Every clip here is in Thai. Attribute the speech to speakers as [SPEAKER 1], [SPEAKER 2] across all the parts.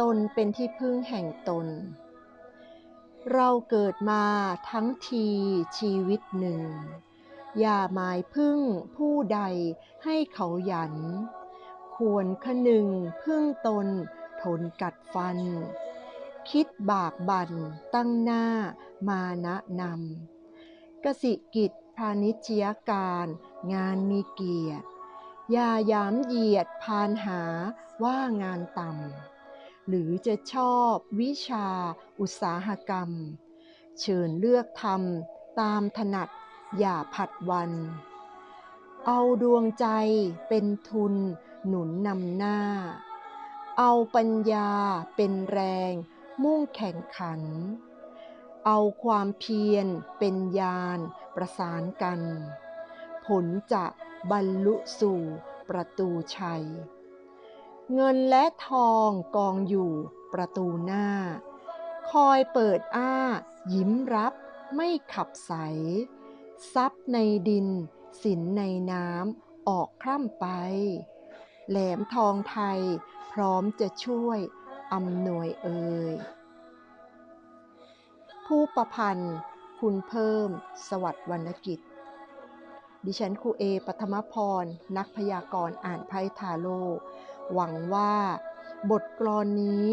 [SPEAKER 1] ตนเป็นที่พึ่งแห่งตน เราเกิดมาทั้งทีชีวิตหนึ่ง อย่าหมายพึ่งผู้ใดให้เขาหยัน ควรคนึงพึ่งตนทนกัดฟัน คิดบากบั่นตั้งหน้ามานะนำกสิกิจพาณิชยการงานมีเกียรติ อย่าย้ำเหยียดพานหาว่างานต่ำ หรือจะชอบวิชาอุตสาหกรรม เชิญเลือกทำตามถนัดอย่าผัดวัน เอาดวงใจเป็นทุนหนุนนำหน้า เอาปัญญาเป็นแรงมุ่งแข่งขัน เอาความเพียรเป็นยานประสานกัน ผลจะบรรลุสู่ประตูชัย เงินและทองกองอยู่ประตูหน้า คอยเปิดอ้า ยิ้มรับไม่ขับใส ทรัพย์ในดิน สินในน้ำออกคร่ำไป แหลมทองไทยพร้อมจะช่วยอำนวยเอ่ยผู้ประพันธ์ คุณเพิ่ม สวัสดิ์วรรณกิจ ดิฉันครูเอปัทมพร นักพยากรณ์อ่านไพ่ทาโร่หวังว่าบทกลอนนี้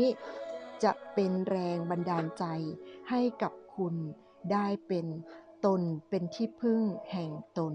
[SPEAKER 1] จะเป็นแรงบันดาลใจให้กับคุณได้เป็นตนเป็นที่พึ่งแห่งตน